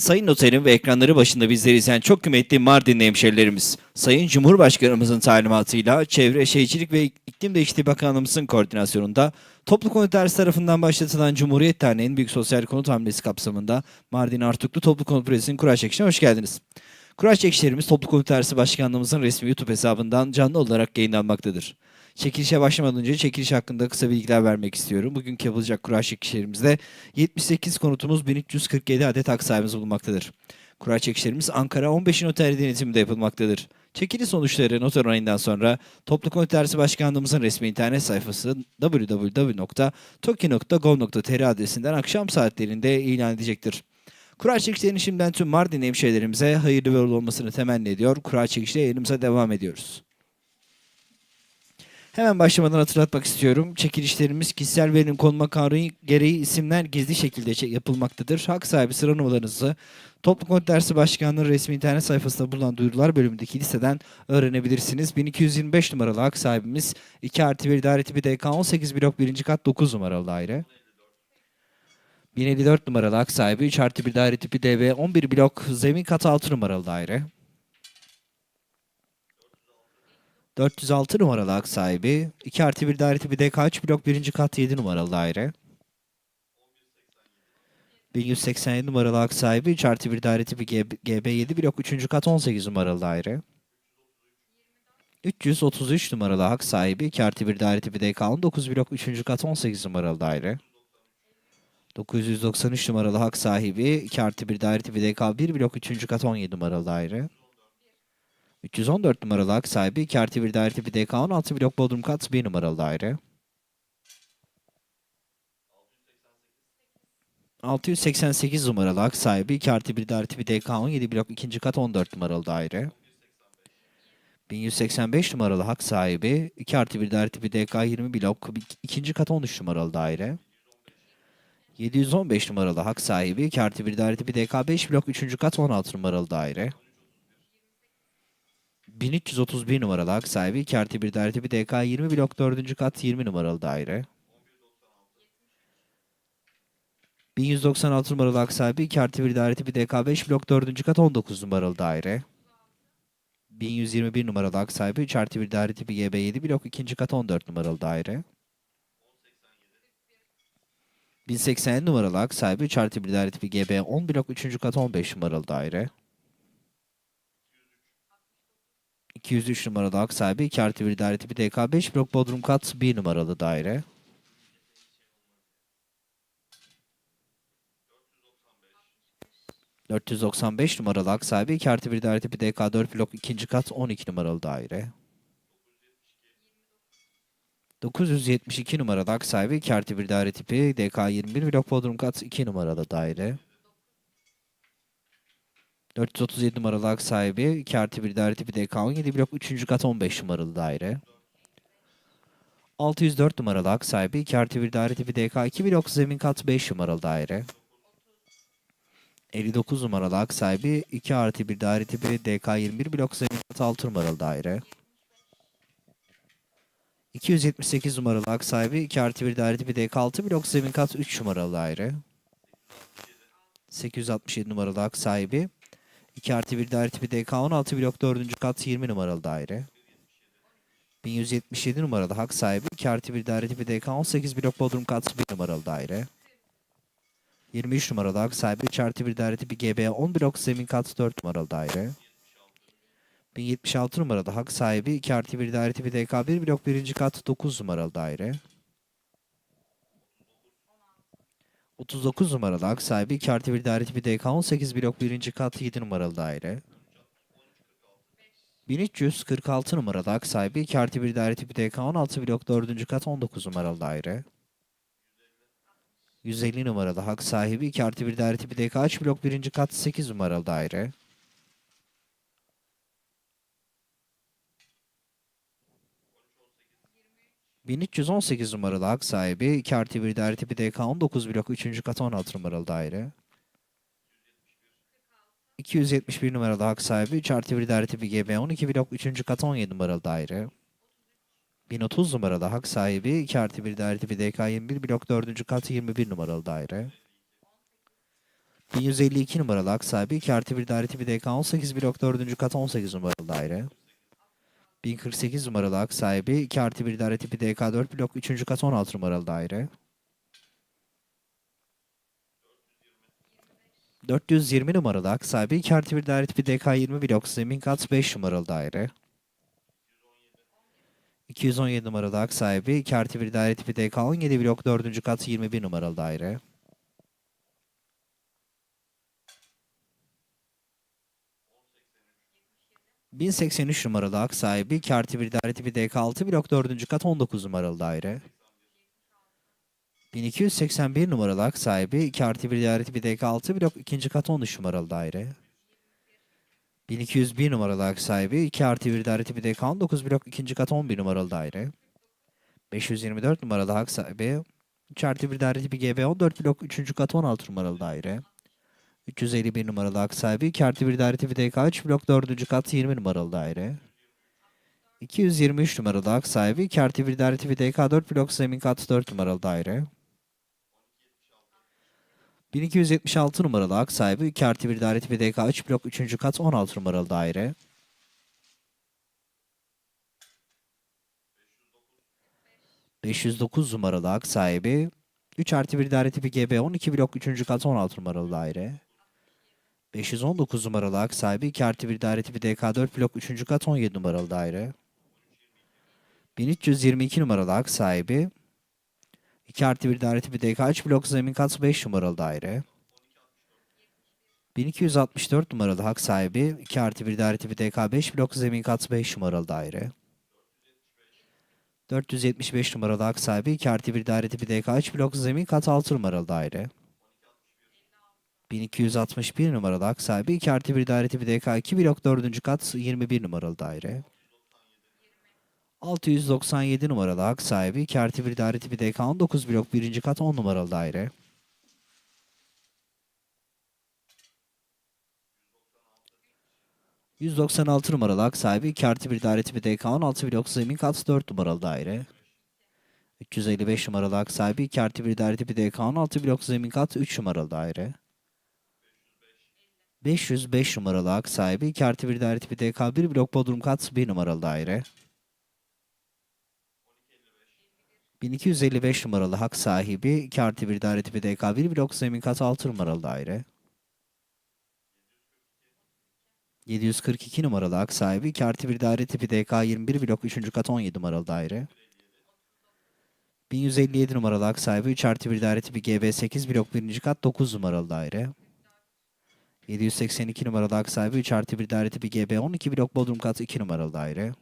Sayın Noterim ve ekranları başında bizleri izleyen çok kıymetli Mardinli hemşerilerimiz, Sayın Cumhurbaşkanımızın talimatıyla Çevre Şehircilik ve İklim Değişikliği Bakanlığımızın koordinasyonunda Toplu Konut Dersi tarafından başlatılan Cumhuriyet Derneği'nin Büyük Sosyal Konut Hamlesi kapsamında Mardin Artuklu Toplu Konut Projesi'nin kura çekişine hoş geldiniz. Kura çekişlerimiz Toplu Konut Dersi Başkanlığımızın resmi YouTube hesabından canlı olarak yayınlanmaktadır. Çekilişe başlamadan önce çekiliş hakkında kısa bilgiler vermek istiyorum. Bugünkü yapılacak kura çekişlerimizde 78 konutumuz 1347 adet hak sahibimiz bulunmaktadır. Kura çekişlerimiz Ankara 15 noter denetiminde yapılmaktadır. Çekili sonuçları noter onayından sonra Toplu Konut Dersi Başkanlığımızın resmi internet sayfası www.toki.gov.tr adresinden akşam saatlerinde ilan edecektir. Kura çekişlerinin şimdiden tüm Mardin hemşehrilerimize hayırlı ve uğurlu olmasını temenni ediyor. Kura çekişle yayınımıza devam ediyoruz. Hemen başlamadan hatırlatmak istiyorum. Çekilişlerimiz kişisel verim konma kanunu gereği isimler gizli şekilde yapılmaktadır. Hak sahibi sıra numaralarınızı Toplu Konut Dersi Başkanlığı resmi internet sayfasında bulunan duyurular bölümündeki listeden öğrenebilirsiniz. 1225 numaralı hak sahibimiz 2 artı 1 daire tipi DK 18 blok 1. kat 9 numaralı daire. 1054 numaralı hak sahibi 3 artı 1 daire tipi DB 11 blok zemin kat 6 numaralı daire. 406 numaralı hak sahibi 2 artı 1 daire tipi DK 3 blok 1. kat 7 numaralı daire. 1187 numaralı hak sahibi 3 artı 1 daire tipi GB, GB 7 blok 3. kat 18 numaralı daire. 333 numaralı hak sahibi 2 artı 1 daire tipi DK 19 blok 3. kat 18 numaralı daire. 993 numaralı hak sahibi 2 artı 1 daire tipi DK 1 blok 3. kat 17 numaralı daire. 314 numaralı hak sahibi 2 artı 1 daire tipi DK 16 blok Bodrum kat 1 numaralı daire. 688 numaralı hak sahibi 2 artı 1 daire tipi DK 17 blok 2. kat 14 numaralı daire. 1185 numaralı hak sahibi 2 artı 1 daire tipi DK 20 blok 2. kat 13 numaralı daire. 715 numaralı hak sahibi 2 artı 1 daire tipi DK 5 blok 3. kat 16 numaralı daire. 1331 numaralı hak sahibi 2 artı 1 daire tipi DK 20 blok 4. kat 20 numaralı daire. 1196 numaralı hak sahibi 2 artı 1 daire tipi DK 5 blok 4. kat 19 numaralı daire. 1121 numaralı hak sahibi 3 artı 1 daire tipi GB 7 blok 2. kat 14 numaralı daire. 1087 numaralı hak sahibi 3 artı 1 daire tipi GB 10 blok 3. kat 15 numaralı daire. 203 numaralı hak sahibi 2 artı 1 daire tipi DK 5 blok Bodrum kat 1 numaralı daire. 495 numaralı hak sahibi 2 artı 1 daire tipi DK 4 blok 2. kat 12 numaralı daire. 972 numaralı hak sahibi 2 artı 1 daire tipi DK 21 blok Bodrum kat 2 numaralı daire. 437 numaralı hak sahibi 2 artı 1 daire tipi DK 17 blok 3. kat 15 numaralı daire. 604 numaralı hak sahibi 2 artı 1 daire tipi DK 2 blok zemin kat 5 numaralı daire. 59 numaralı hak sahibi 2 artı 1 daire tipi DK 21 blok zemin kat 6 numaralı daire. 278 numaralı hak sahibi 2 artı 1 daire tipi DK 6 blok zemin kat 3 numaralı daire. 867 numaralı hak sahibi 2 artı 1 daire tipi DK 16 blok 4. kat 20 numaralı daire. 1177 numaralı hak sahibi 2 artı 1 daire tipi DK 18 blok Bodrum kat 1 numaralı daire. 23 numaralı hak sahibi 3 artı 1 daire tipi GB 10 blok zemin kat 4 numaralı daire. 1076 numaralı hak sahibi 2 artı 1 daire tipi DK 1 blok 1. kat 9 numaralı daire. 39 numaralı hak sahibi 2 artı 1 daire tipi DK 18 blok 1. kat 7 numaralı daire. 1346 numaralı hak sahibi 2 artı 1 daire tipi DK 16 blok 4. kat 19 numaralı daire. 150 numaralı hak sahibi 2 artı 1 daire tipi DK 3 blok 1. kat 8 numaralı daire. 1318 numaralı hak sahibi 2 artı 1 daire tipi DK 19 blok 3. kat 16 numaralı daire. 271 numaralı hak sahibi 3 artı 1 daire tipi GB 12 blok 3. kat 17 numaralı daire. 1030 numaralı hak sahibi 2 artı 1 daire tipi DK 21 blok 4. kat 21 numaralı daire. 1152 numaralı hak sahibi 2 artı 1 daire tipi DK 18 blok 4. kat 18 numaralı daire. 1048 numaralı hak sahibi 2 artı 1 daire tipi DK 4 blok 3. kat 16 numaralı daire. 420 numaralı hak sahibi 2 artı 1 daire tipi DK 20 blok zemin kat 5 numaralı daire. 217 numaralı hak sahibi 2 artı 1 daire tipi DK 17 blok 4. kat 21 numaralı daire. 1083 numaralı hak sahibi 2 artı 1 daire tipi DK 6 blok 4. kat 19 numaralı daire. 1281 numaralı hak sahibi 2 artı 1 daire tipi DK 6 blok 2. kat 13 numaralı daire. 1201 numaralı hak sahibi 2 artı 1 daire tipi DK 19 blok 2. kat 11 numaralı daire. 524 numaralı hak sahibi 3 artı 1 daire tipi GB 14 blok 3. kat 16 numaralı daire. 351 numaralı hak sahibi 2 artı 1 daire tipi DK 3 blok 4. kat 20 numaralı daire. 223 numaralı hak sahibi 2 artı 1 daire tipi DK 4 blok zemin kat 4 numaralı daire. 1276 numaralı hak sahibi 2 artı 1 daire tipi DK 3 blok 3. kat 16 numaralı daire. 509 numaralı hak sahibi 3 artı 1 daire tipi GB 12 blok 3. kat 16 numaralı daire. 519 numaralı hak sahibi 2 artı 1 daire tipi DK 4 blok 3. kat 17 numaralı daire. 1322 numaralı hak sahibi 2 artı 1 daire tipi DK 3 blok zemin kat 5 numaralı daire. 1264 numaralı hak sahibi 2 artı 1 daire tipi DK 5 blok zemin kat 5 numaralı daire. 475 numaralı hak sahibi 2 artı 1 daire tipi DK 3 blok zemin kat 6 numaralı daire. 1261 numaralı hak sahibi 2 artı 1 daire tipi DK 2 blok 4. kat 21 numaralı daire. 697 numaralı hak sahibi 2 artı 1 daire tipi DK 19 blok 1. kat 10 numaralı daire. ...196 numaralı hak sahibi 2 artı 1 daire tipi DK 16 blok zemin kat 4 numaralı daire. 355 numaralı hak sahibi 2 artı 1 daire tipi DK 16 blok zemin kat 3 numaralı daire. 505 numaralı hak sahibi 2 artı 1 daire tipi DK 1 blok bodrum kat 1 numaralı daire. 1255 numaralı hak sahibi 2 artı 1 daire tipi DK 1 blok zemin kat 6 numaralı daire. 742 numaralı hak sahibi 2 artı 1 daire tipi DK 21 blok 3. kat 17 numaralı daire. 1157 numaralı hak sahibi 3 artı 1 daire tipi GB 8 blok 1. kat 9 numaralı daire. 782 numaralı hak sahibi 3 artı 1 daire tipi GB 12 blok bodrum kat 2 numaralı daire.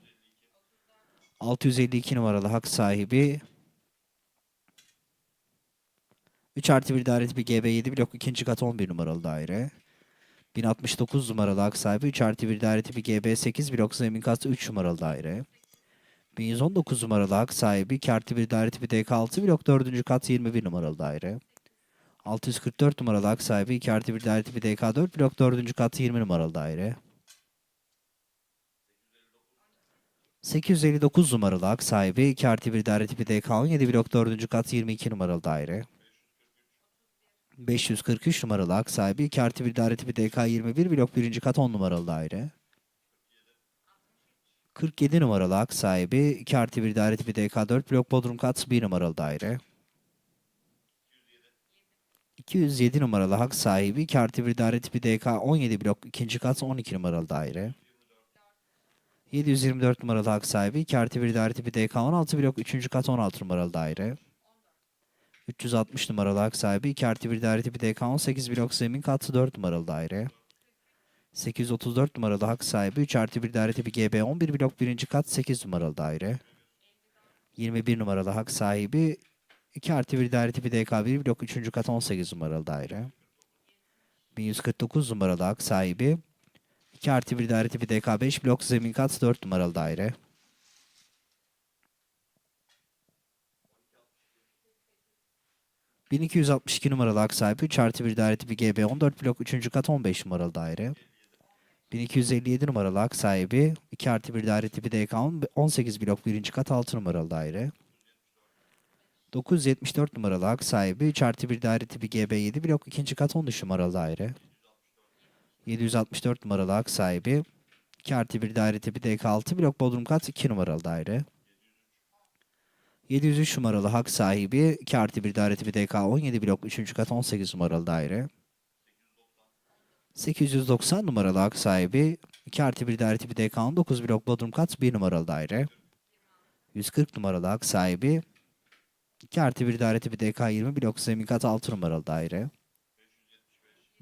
652 numaralı hak sahibi 3 artı 1 daire tipi GB 7 blok 2. kat 11 numaralı daire. 1069 numaralı hak sahibi 3 artı 1 daire tipi GB 8 blok zemin kat 3 numaralı daire. 1119 numaralı hak sahibi 2 artı 1 daire tipi DK 6 blok 4. kat 21 numaralı daire. 644 numaralı hak sahibi 2 artı 1 daire tipi DK 4 blok 4. kat 20 numaralı daire. 859 numaralı hak sahibi 2 artı 1 daire tipi DK 17 blok 4. kat 22 numaralı daire. 543 numaralı hak sahibi 2 artı 1 daire tipi DK 21 blok 1. kat 10 numaralı daire. 47 numaralı hak sahibi 2 artı 1 daire tipi DK 4 blok bodrum kat 1 numaralı daire. 207 numaralı hak sahibi 2 artı 1 daire tipi DK 17 blok 2. kat 12 numaralı daire. 724 numaralı hak sahibi 2 artı 1 daire tipi DK 16 blok 3. kat 16 numaralı daire. 360 numaralı hak sahibi 2 artı 1 daire tipi DK 18 blok zemin kat 4 numaralı daire. 834 numaralı hak sahibi 3 artı 1 daire tipi GB 11 blok 1. kat 8 numaralı daire. 21 numaralı hak sahibi 2 artı 1 daire tipi DK 1 blok 3. kat 18 numaralı daire. 1149 numaralı hak sahibi 2 artı 1 daire tipi DK 5 blok zemin kat 4 numaralı daire. 1262 numaralı hak sahibi 3 artı 1 daire tipi GB 14 blok 3. kat 15 numaralı daire. 1257 numaralı hak sahibi 2 artı 1 daire tipi DK 18 blok 1. kat 6 numaralı daire. 974 numaralı hak sahibi 3 artı 1 daire tipi GB7 blok 2. kat 13 numaralı daire. 764 numaralı hak sahibi 2 artı 1 daire tipi DK6 blok bodrum kat 2 numaralı daire. 703 numaralı hak sahibi 2 artı 1 daire tipi DK17 blok 3. kat 18 numaralı daire. 890 numaralı hak sahibi 2 artı 1 daire tipi DK19 blok bodrum kat 1 numaralı daire. 140 numaralı hak sahibi 2 artı 1 daire tipi DK20 blok zemin kat 6 numaralı daire.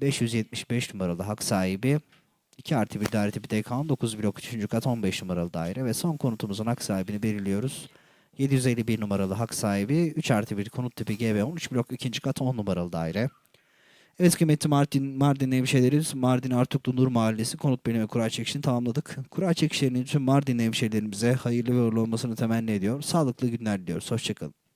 575 numaralı hak sahibi 2 artı 1 daire tipi DK19 blok 3. kat 15 numaralı daire ve son konutumuzun hak sahibini belirliyoruz. 751 numaralı hak sahibi 3 artı 1 konut tipi GB13 blok 2. kat 10 numaralı daire. Evet kıymetli Mardin, Mardin hemşehrilerimiz Mardin Artuklu Nur Mahallesi konut ve kura çekişini tamamladık. Kura çekişlerinin tüm Mardin hemşehrilerimize hayırlı ve uğurlu olmasını temenni ediyor. Sağlıklı günler diliyoruz. Hoşçakalın.